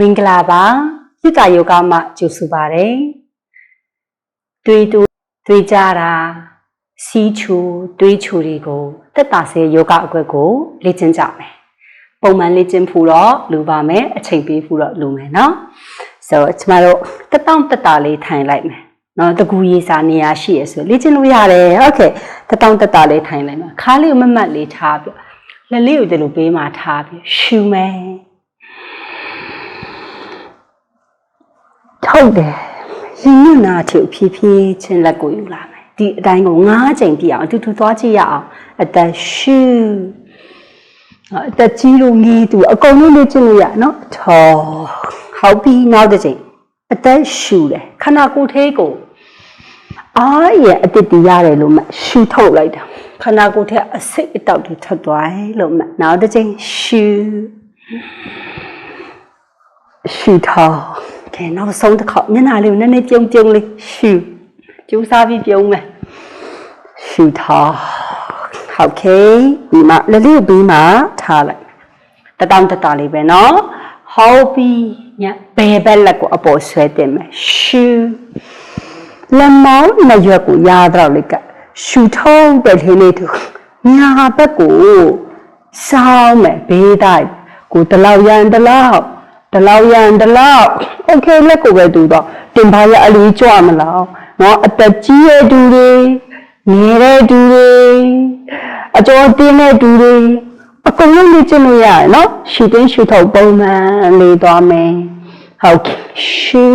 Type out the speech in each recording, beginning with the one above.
မင်္ဂလာပါစိတ္တယောဂမှကြိုဆိုပါတယ်တွေးတူတွေးကြတာစီးချူတွေးချူတွေကိုတက်တာစေယောဂအကွက်ကိုလေ့ကျင့်ကြမယ်ပုံမှန်လေ့ကျင့်ဖို့တော့လူပါမယ်အချိန်ပေးဖို့တော့လူမယ်နော်ဆိုတော့ကျမတို့တက်တောင့်တက်တာလေးထိုင်လိုက်မယ်နော်တကူရေးစာနေရာရှိရဆိုလေ့ကျင့်လို့ရတယ်โอเคတက်တောင့်တက်တာလေးထိုင်လိုက်မှာခါလေးကိုမမတ်လေးထားပြီးလက်လေးကိုဒီလိုပေးမှထားပြီးရှူမယ် ထုတ်တယ်ရင်ညနာချူဖြည်းဖြည်းချင်းလက်ကိုယူလာမယ်ဒီအတိုင်းကို၅ချိန်ပြည့်အောင်အတူတူသွားကြည့်ရအောင်အသက်ရှူအသက်ကြီးလို့ငေးသူအကုန်လုံးလေ့ကျင့်လို့ရနော်ထော်ဟုတ်ပြီနောက်တစ်ချိန်အသက်ရှူတယ်ခန္ဓာကိုယ်သေးကိုအားရအတစ်တည်ရတယ်လို့မှရှူထုတ်လိုက်တာခန္ဓာကိုယ်ထဲအစိတ်အတောက်တွေထွက်သွားတယ်လို့မှနောက်တစ်ချိန်ရှူရှူထော် ကဲနောက်ဆုံးတစ်ခေါက်မျက်နှာလေးကိုနည်းနည်းပြုံးပြုံးလေးရှူကျူးစားပြီးပြုံးမယ်ရှူထားဟုတ်ကဲ့ဒီမှာလက်လေးကိုပြီးမှထားလိုက်တတောင်းတတလေးပဲเนาะဟုတ်ပြီညဘယ်ဘက်လက်ကိုအပေါ်ဆွဲတင်မယ်ရှူလက်မောင်းနှစ်ရွက်ကိုရာတော့လေးကရှူထုံးတဲ့လေးလေးတို့ညာဘက်ကိုစောင်းမယ်ဘေးတိုင်းကိုတလောက်ရန်တလောက် တလောက်ရန်တလောက်โอเคလက်ကိုပဲတူတော့တင်ပါရအလီကြွမလားเนาะအသက်ကြီးရဲ့တူတွေငယ်တဲ့တူတွေအကျော်တင်းတဲ့တူတွေအကုန်လုံးလေ့ကျင့်လို့ရတယ်เนาะရှူတင်းရှူထုတ်ပုံမှန်လေးသွားမယ်ဟုတ်ကဲ့ရှူ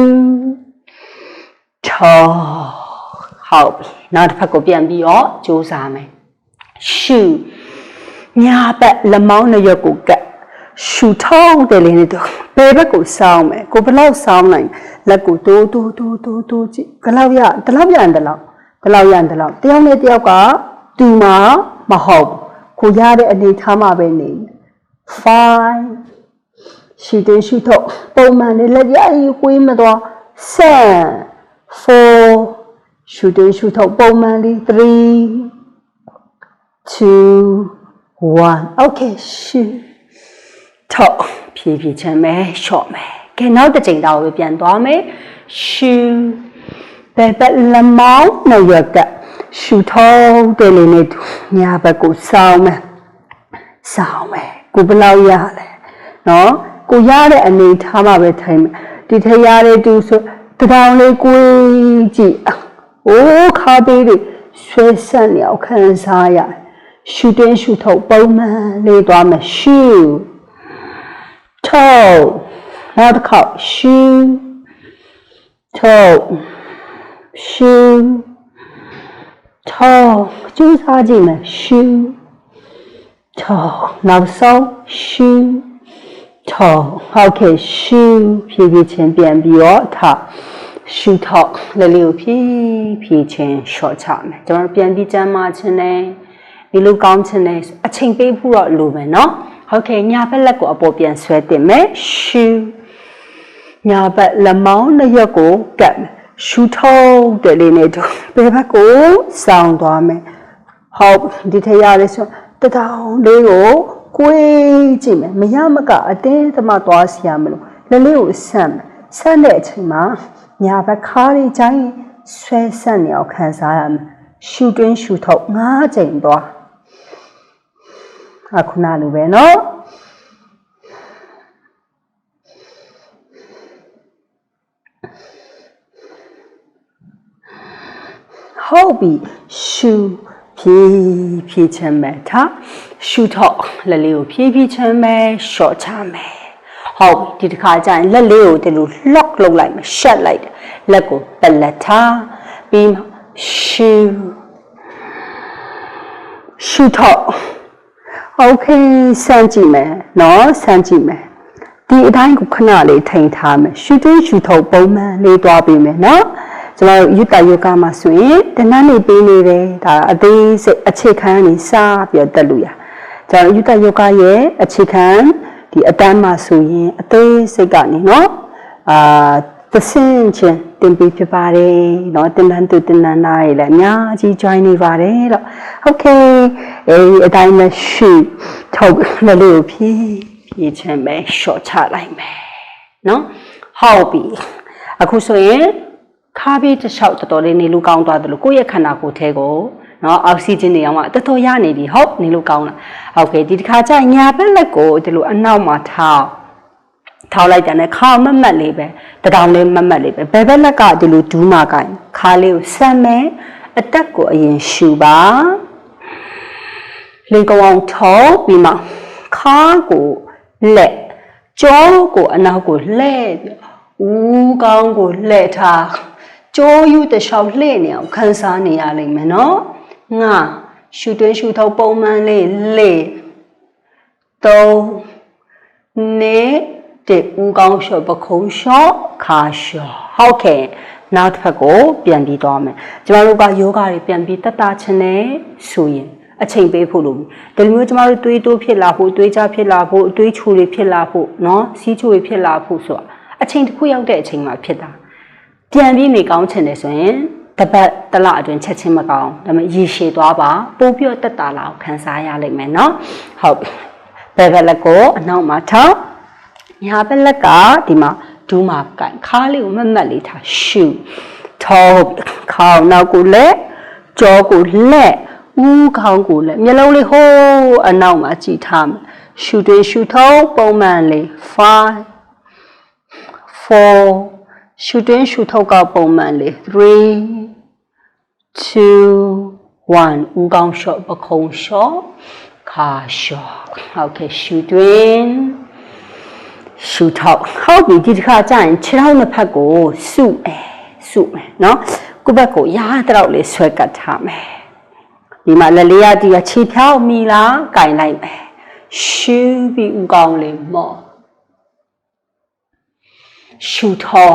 ထောဟုတ်ပြီနောက်တစ်ဖက်ကိုပြန်ပြီးတော့ကြိုးစားမယ်ရှူညာဘက်လက်မောင်းနှစ်ရွက်ကိုကပ် ရှူထောင်းတယ်လေတော့ဘယ်ဘက်ကိုစောင်းမယ်ကိုဘယ်လောက်စောင်းနိုင်လက်ကိုတိုးတိုးတိုးတိုးတိုးကြည့်ဘယ်လောက်ရတလောက်ရန်တလောက်တလောက်ရန်တလောက်တယောက်နဲ့တယောက်ကတူမှာမဟုတ်ဘူးကိုရတဲ့အနေထားမှာပဲနေ5ရှူတင်ရှူထုတ်ပုံမှန်လေးလက်ရည်ကိုင်းမတော့7 4ရှူတင်ရှူထုတ်ပုံမှန်လေး3 2 1 okay ရှူ ထောက်ဖြည်းဖြည်းချင်းပဲရှော့မယ်ကဲနောက်တစ်ချိန်တော့ပဲပြန်သွားမယ်ရှူဘယ်ဘက်လမောင်းနှစ်ရွက်ကရှူထောက်တယ်လေနဲ့ညာဘက်ကိုစောင်းမယ်စောင်းမယ်ကိုဘယ်လောက်ရလဲနော်ကိုရတဲ့အနေထားမှာပဲထိုင်မယ်ဒီထရတဲ့တူဆိုတတောင်လေးကိုကြည့်အိုးခါပေးတွေဆွဲဆက်နေအောင်ခံစားရရှူတင်းရှူထုတ်ပုံမှန်လေးသွားမယ်ရှူ toe နောက်တစ်ခေါက် shoe toe shoe toe ကျူးစားကြည့်မယ် shoe toe နောက်ဆုံး shoe toe ဟုတ်ကဲ့ shoe ဖြည်းဖြည်းချင်းပြန်ပြီးတော့ထား shoe toe လေးလေးကိုဖြည်းဖြည်းချင်း short ချမယ်ကျွန်တော်ပြန်ပြီးကျမ်းမာခြင်းနဲ့ဒီလိုကောင်းခြင်းနဲ့အချိန်ပေးဖို့တော့လိုမယ်เนาะ ဟုတ်ကဲ့ညာဘက်လက်ကိုအပေါ်ပြန်ဆွဲတင်မယ်ရှူညာဘက်လက်မောင်းနှစ်ရက်ကိုကပ်မယ်ရှူထုတ်တယ်လေးနဲ့တော့ဘယ်ဘက်ကိုစောင်းသွားမယ်ဟုတ်ဒီထရရဆိုတတောင်လေးကိုကိုယ်ကြည့်မယ်မရမကအတင်းသမသွားစီရမလို့လက်လေးကိုဆန့်မယ်ဆန့်တဲ့အချိန်မှာညာဘက်ခါးလေးချိုင်းဆွဲဆန့်နေအောင်ခံစားရမယ်ရှူတွင်းရှူထုတ်၅ချိန်သွား အခုနလိုပဲနော်ဟုတ်ပြီရှူဖြည်းဖြည်းချမ်းပဲထားရှူထော့လက်လေးကိုဖြည်းဖြည်းချမ်းပဲ short ချမယ်ဟုတ်ပြီဒီတစ်ခါကျရင်လက်လေးကိုဒီလို lock လုပ်လိုက်မယ် shut လိုက်တယ်လက်ကိုပလက်ထားပြီးရှူရှူထော့ โอเคစမ်းကြည့်မယ်เนาะစမ်းကြည့်မယ်ဒီအတိုင်းကိုခဏလေးထိန်ထားမယ်ရှူသွင်းရှူထုတ်ပုံမှန်လေးသွားပေးမယ်เนาะကျွန်တော်ယူတာယောဂမှာဆိုရင်တနန်းနေပေးနေတယ်ဒါအသေးစိတ်အခြေခံနေစပြီးတက်လို့ရကျွန်တော်ယူတာယောဂရဲ့အခြေခံဒီအတန်းမှာဆိုရင်အသေးစိတ်ကနေเนาะအာသစင်ချင်း တင်ပြီးဖြစ်ပါတယ်เนาะတင်တန်းသူတင်တန်းသားတွေလည်းအများကြီး join နေပါတယ်တော့ okay အဲဒီအတိုင်းပဲရှူထုတ်လက်လေးကိုဖြည်းဖြည်းချင်းပဲ short ချလိုက်မယ် နော်ဟုတ်ပြီအခုဆိုရင်ခါးဘေးတစ်လျှောက်တော်တော်လေးနေလို့ကောင်းသွားတယ်လို့ကိုယ့်ရဲ့ခန္ဓာကိုယ်ထဲကိုနော်အောက်ဆီဂျင်တွေအောင်မှတော်တော်ရနေပြီဟုတ်နေလို့ကောင်းလားဟုတ်ကဲ့ဒီတစ်ခါကျရင်ညာဘက်လက်ကိုဒီလိုအနောက်မှာထောက် ထောက်လိုက်တယ်နဲ့ခါမတ်မတ်လေးပဲတတောင်လေးမတ်မတ်လေးပဲဘယ်ဘက်လက်ကဒီလိုဒူးမှာကင်ခါလေးကိုဆမ်းမယ်အတက်ကိုအရင်ရှူပါလင်ကောင်အောင်ထောက်ပြီးမှခါကိုလက်ကြောကိုအနောက်ကိုလှဲ့ပြီးဦးကောင်းကိုလှဲ့ထားကြိုးယူတစ်လျှောက်လှည့်နေအောင်ခန်းစားနေရလိမ့်မယ်နော်ငါရှူတွင်းရှူထုတ်ပုံမှန်လေးလေသုံးနေ တဲ့ဦးကောင်းလျှော့ပခုံးလျှော့ခါလျှော့ဟုတ်ကဲ့နောက်တစ်ဖက်ကိုပြန်ပြီးသွားမယ်ကျမတို့ကယောဂတွေပြန်ပြီးတက်တာချင်တယ်ဆိုရင်အချိန်ပေးဖို့လိုပြီဒီလိုမျိုးကျမတို့တွေးတိုးဖြစ်လာဖို့တွေးကြဖြစ်လာဖို့အတွေးချူတွေဖြစ်လာဖို့เนาะစီးချူတွေဖြစ်လာဖို့ဆိုတာအချိန်တစ်ခုရောက်တဲ့အချိန်မှာဖြစ်တာပြန်ပြီးနေကောင်းချင်တယ်ဆိုရင်တပတ်တလအတွင်းချက်ချင်းမကောင်းဒါပေမဲ့ရေရှည်သွားပါပိုးပြတ်တက်တာလာကိုခံစားရလိမ့်မယ်เนาะဟုတ်ဘယ်ဘက်လက်ကိုအနောက်မှာထောက် ညာဘက်လက်ကဒီမှာဒူးမှာကန်ခါလေးကိုမတ်မတ်လေးထားရှူထောက်ခေါင်းနောက်ကိုလက်ကြောကိုလက်ဦးခေါင်းကိုလက်မျက်လုံးလေးဟိုးအနောက်မှာကြည့်ထားမယ်ရှူတွေရှူထုံးပုံမှန်လေး5 4ရှူတွင်းရှူထုတ်ကပုံမှန်လေး3 2 1ဦးကောင်းလျှော့ပခုံးလျှော့ခါလျှော့ဟုတ်ကဲ့ရှူတွင်း ရှူထုတ်ဟုတ်ပြီဒီတစ်ခါကျရင်ခြေထောက်နှစ်ဖက်ကိုစုမယ်စုမယ်เนาะကိုယ့်ဘက်ကိုရာတော့လေးဆွဲကတ်ထားမယ်ဒီမှာလက်လေးရတီးခြေဖြောက်မိလားကင်လိုက်မယ်ရှူပြီးဦးကောင်းလေးမော့ရှူထော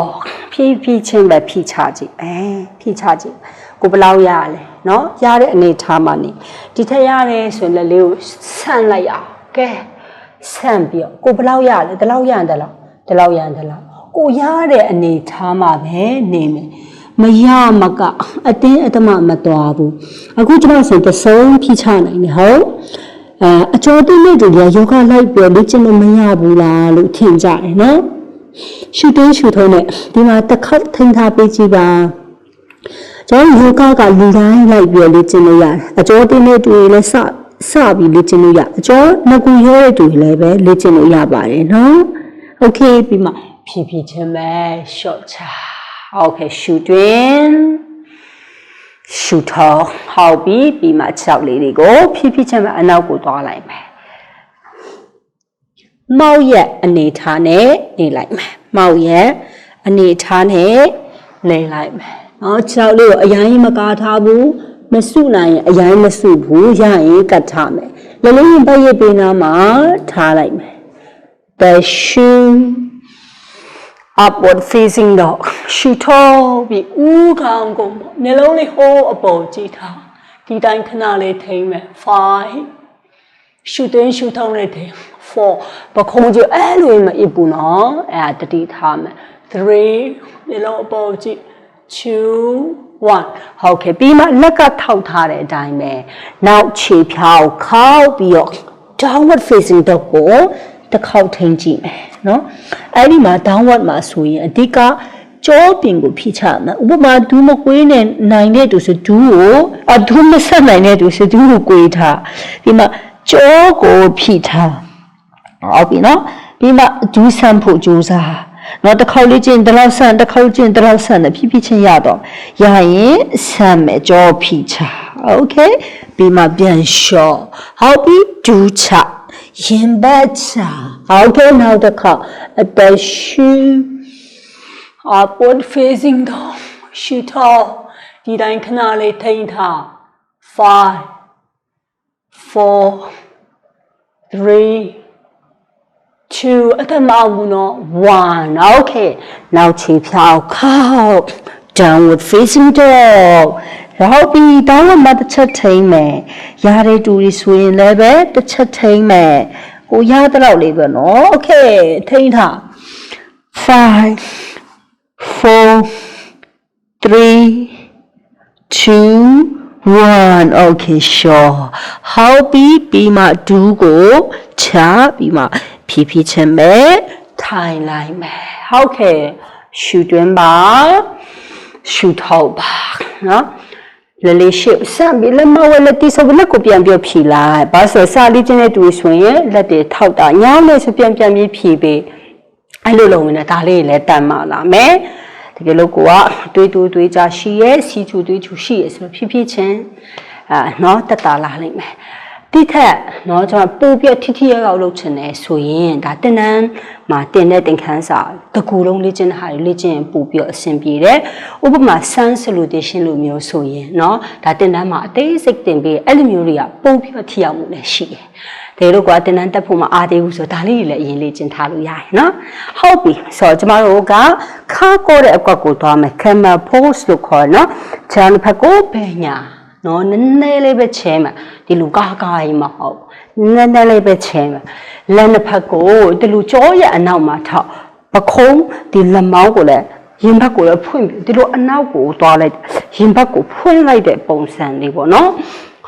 ဖြည်းဖြည်းချင်းပဲဖြီးချကြည့်အဲဖြီးချကြည့်ကိုဘယ်လောက်ရလဲเนาะရတဲ့အနေထားမှနေဒီထက်ရတယ်ဆိုရင်လက်လေးကိုဆန့်လိုက်အောင်ကဲ ဆန့်ပြီးတော့ကိုဘယ်လောက်ရလဲဒီလောက်ရရင်ဒီလောက်ဒီလောက်ရရင်ဒီလောက်ကိုရတဲ့အနေထားမှပဲနေမယ်မရမကအတင်းအတမမသွားဘူးအခုကျွန်တော်ဆိုတဆုံးဖြီးချနိုင်တယ်ဟုတ်အဲအကျော်တိမိတ်တွေကယောဂလိုက်ပြောလေ့ကျင့်လို့မရဘူးလားလို့ထင်ကြတယ်နော်ရှူတင်းရှူထုံးနဲ့ဒီမှာတစ်ခါထိန်ထားပေးကြည့်ပါကျွန်တော်ယောဂကလူတိုင်းလိုက်ပြောလေ့ကျင့်လို့ရတယ်အကျော်တိမိတ်တွေလည်းစ စပြီးလေ့ကျင့်လို့ရအကျော်ငကူရောတဲ့တွေလည်းပဲလေ့ကျင့်လို့ရပါတယ်နော်โอเคပြီးမှဖြည်းဖြည်းချင်းပဲ short ချโอเคရှူတွင်ရှူထောင်းဟောက်ပြီးပြီးမှ6လေးတွေကိုဖြည်းဖြည်းချင်းပဲအနောက်ကိုသွားလိုက်မယ်မောက်ရက်အနေထားနဲ့နေလိုက်မယ်မောက်ရက်အနေထားနဲ့နေလိုက်မယ်နော်6လေးကိုအရင်မကားထားဘူး မစုနိုင်ရင်အရင်မစုဘူးရရင်ကတ်ထားမယ်လည်းလေးရင်ပတ်ရပေးနာမှာထားလိုက်မယ် the shoe upward facing dog ရှူထောပြီးဦးခေါင်းကုန်ပေါ့မျက်လုံးလေးဟိုးအပေါ်ကြည့်ထားဒီတိုင်းခဏလေးထိမ့်မယ်5ရှူတင်းရှူထောင်းလေးထိမ့်4ပခုံးကြည့်အဲ့လိုမအစ်ဘူးနော်အဲ့ဒါတတိထားမယ်3မျက်လုံးအပေါ်ကြည့် 2 1ဟုတ်ကဲ့ပြီးမှလက်ကထောက်ထားတဲ့အတိုင်းပဲနောက်ခြေဖြောက်ခောက်ပြီးတော့ downward facing dog ကိုတစ်ခေါက်ထိန်းကြည့်မယ်နော်အဲ့ဒီမှာ downward မှာဆိုရင်အဓိကကြောပင်ကိုဖိချမယ်ဥပမာဒူးမကွေးနဲ့နိုင်တဲ့သူဆိုဒူးကိုအဒူးမဆက်နိုင်တဲ့သူဆိုဒူးကိုကွေးထားဒီမှာကြောကိုဖိထားဟုတ်ပြီနော်ပြီးမှဒူးဆန်းဖို့ကြိုးစား နော်တစ်ခေါက်လေးချင်းတစ်လောက်ဆန်တစ်ခေါက်ချင်းတစ်လောက်ဆန်နဲ့ဖြည်းဖြည်းချင်းရတော့ရရင်ဆန်မယ်ကြောဖိချโอเคပြီးမှပြန်လျှော့ဟုတ်ပြီဒူးချရင်ဘတ်ချဟုတ်ကဲ့နောက်တစ်ခါအတရှူ upward facing dog ရှူထောဒီတိုင်းခဏလေးထိန်းထား5 4 3 2အထမအောင်ဘူးနော်1 okay နောက်ခြေဖြောက်ခောက် downward facing dog ရောက်ပြီတောင်းမှတစ်ချက်ထိမ့်မယ်ရတဲ့တူရီဆိုရင်လည်းပဲတစ်ချက်ထိမ့်မယ်ကိုရတဲ့တော့လေးပဲနော် okay ထိမ့်ထား5 4 3 2 1 okay sure ဟောက်ပြီးပြီးမှဒူးကိုချပြီးမှ ဖြည်းဖြည်းချင်းပဲထိုင်လိုက်မယ်ဟုတ်ကဲ့ရှူတွင်းပါရှူထောက်ပါနော်လလေးရှိစမ်းပြီးလက်မဝဲလက်တီဆိုလက်ကိုပြန်ပြဖြီလိုက်ဘာဆိုစာလေးချင်းတဲ့တူဆိုရင်လက်တွေထောက်တာညောင်းလေးဆိုပြန်ပြန်ပြီးဖြီပေးအဲ့လိုလုံးနဲ့ဒါလေးလည်းတန်မာလာမယ်တကယ်လို့ကိုကတွေးတူးတွေးကြရှိရဲ့စီချူတွေးချူရှိရဲ့ဆိုတော့ဖြည်းဖြည်းချင်းအာနော်တက်တာလာလိမ့်မယ် တိထက်เนาะကျွန်တော်ပို့ပြထိထိရောက်လုပ်ချင်တယ်ဆိုရင်ဒါတင်တန်းမှာတင်တဲ့တင်ခန်းစာတကူလုံးလေ့ကျင့်တဲ့ဟာတွေလေ့ကျင့်ရင်ပို့ပြီးအဆင်ပြေတယ်ဥပမာ sun salutation လိုမျိုးဆိုရင်เนาะဒါတင်တန်းမှာအသေးစိတ်တင်ပြီးအဲ့လိုမျိုးတွေကပို့ပြီးထိရောက်မှုလည်းရှိတယ်ဒါလို့ကတင်တန်းတက်ဖို့မအားသေးဘူးဆိုဒါလေးတွေလည်းအရင်လေ့ကျင့်ထားလို့ရတယ်เนาะဟုတ်ပြီဆိုတော့ကျမတို့ကခါကိုတဲ့အကွက်ကိုသွားမယ် camel pose လို့ခေါ်เนาะခြေတစ်ဖက်ကိုပညာ နော်နည်းနည်းလေးပဲချဲမှာဒီလူကားကားကြီးမဟုတ်နည်းနည်းလေးပဲချဲမှာလက်နှစ်ဖက်ကိုဒီလူကြောရအနောက်မှာထောက်ပခုံးဒီလက်မောင်းကိုလည်းရင်ဘက်ကိုလည်းဖွင့်ပြီးဒီလိုအနောက်ကိုသွားလိုက်ရင်ဘက်ကိုဖွင့်လိုက်တဲ့ပုံစံလေးပေါ့နော်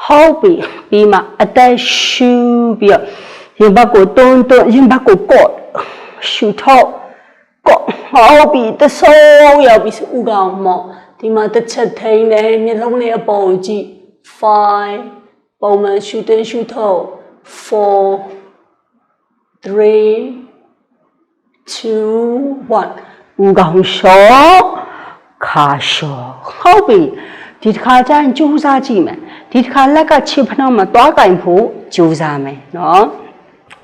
ဟုတ်ပြီပြီးမှအသက်ရှူပြီးတော့ရင်ဘက်ကိုတွန်းတွန်းရင်ဘက်ကိုကော့ရှူထောက်ကော့ဟုတ်ပြီတဆိုးရောက်ပြီဥကောင်မော့ ဒီမှာတစ်ချက်ထိန်တယ်မျက်လုံးလေးအပေါ်ကိုကြည့်5ပုံမှန်ရှူတင်ရှူထုတ်4 3 2 1ဦးကောင်လျှော့ခါလျှော့ဟုတ်ပြီဒီတစ်ခါကျရင်ကြိုးစားကြည့်မယ်ဒီတစ်ခါလက်ကခြေဖနှောင်းမှာသွားကင်ဖို့ကြိုးစားမယ်နော်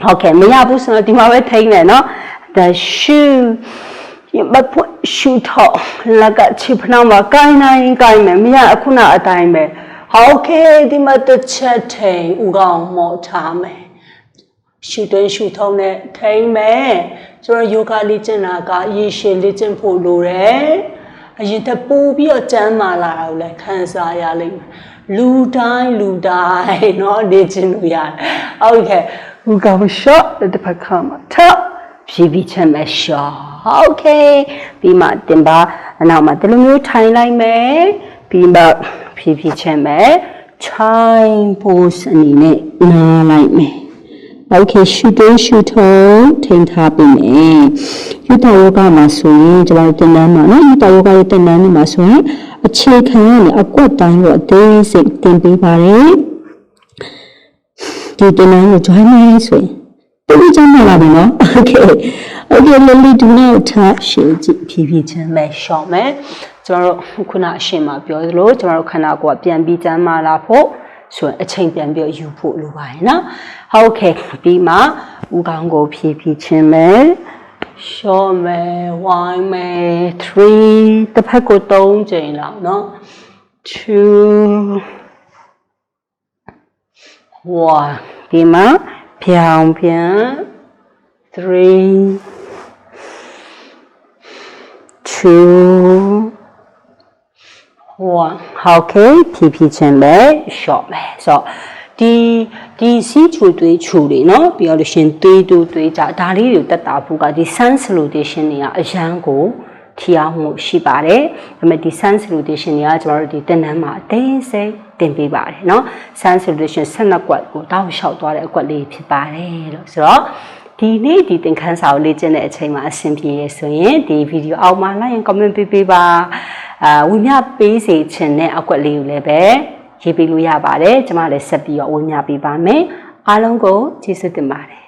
ဟုတ်ကဲ့မရဘူးဆိုတော့ဒီမှာပဲထိန်းတယ်နော် the shoe မဖွရှူတော့လက်ကချစ်ဖနာမှာကိုင်းနိုင်ကိုင်းမယ်မရအခုနအတိုင်းပဲဟုတ်ကဲ့ဒီမှာတစ်ချက်ထိန်ဥကောင်မော့ထားမယ်ရှူတွင်းရှူထုံးနဲ့ထိန်မယ်ဆိုတော့ယောဂလေ့ကျင့်တာကရေရှည်လေ့ကျင့်ဖို့လိုတယ်အရင်တက်ပိုးပြီးတော့ကျမ်းမာလာတာကိုလည်းခံစားရလိမ့်မယ်လူတိုင်းလူတိုင်းเนาะလေ့ကျင့်လို့ရတယ်ဟုတ်ကဲ့ဥကောင်ရှော့တစ်ဖက်ခါမှာထ ပ်ဖြည်းဖြည်းချင်းပဲရှော့ဟုတ်ကဲ့ပြီးမှတင်ပါအနောက်မှာဒီလိုမျိုးထိုင်လိုက်မယ်ပြီးမှဖြည်းဖြည်းချင်းပဲထိုင်ဖို့စအနေနဲ့နားလိုက်မယ်โอเคရှူတင်းရှူထုံးထိန်ထားပြီမယ်ယူတာယောဂမှာဆိုရင်ကျွန်တော်တင်တန်းမှာနော်ယူတာယောဂရဲ့တင်တန်းမှာဆိုရင်အခြေခံရနေအကွက်တိုင်းကိုအသေးစိတ်တင်ပေးပါတယ်ဒီတင်တန်းကို join မယ်ဆိုရင် တူးချမ်းလာပြီနော်โอเคโอเคလလီဒူနဲ့ထားရှေ့ကြည့်ဖြည်းဖြည်းချင်းပဲရှော့မယ်ကျွန်တော်တို့ခုနအရှင်မှာပြောသလိုကျွန်တော်တို့ခန္ဓာကိုယ်ကပြန်ပြီးကျမ်းမာလာဖို့ဆိုရင်အချိန်ပြန်ပြီးယူဖို့လိုပါတယ်နော်ဟုတ်ကဲ့ပြီးမှဦးခေါင်းကိုဖြည်းဖြည်းချင်းပဲရှော့မယ်ဝိုင်းမယ်3တစ်ဖက်ကို3ချိန်လောက်နော်2 1ဒီမှာ ဖြောင်ပြန်3 2 1ဟုတ်ကဲ့ဖြည်းဖြည်းချင်းပဲ short ပဲဆိုတော့ဒီဒီစီးချူသွေးချူတွေเนาะပြီးတော့လို့ရှင်သွေးတူသွေးကြဒါလေးတွေတက်တာဖို့ကဒီ sun salutation တွေကအရန်ကိုထီအောင်မှုရှိပါတယ်။ဒါပေမဲ့ဒီ sun salutation တွေကကျမတို့ဒီတင်နန်းမှာအသေးစိတ် တင်ပေးပါတယ်เนาะ sun salutation 12ကွက်ကိုတောက်လျှောက်သွားတဲ့အကွက်လေးဖြစ်ပါတယ်လို့ဆိုတော့ဒီနေ့ဒီသင်ခန်းစာကိုလေ့ကျင့်တဲ့အချိန်မှာအဆင်ပြေရဆိုရင်ဒီဗီဒီယိုအောက်မှာလိုက်ရင် comment ပေးပေးပါအာဝီမျှပေးစေချင်တဲ့အကွက်လေးကိုလည်းပဲရေးပေးလို့ရပါတယ်ကျွန်မလည်းဆက်ပြီးတော့ဝီမျှပေးပါမယ်အားလုံးကိုကျေးဇူးတင်ပါတယ်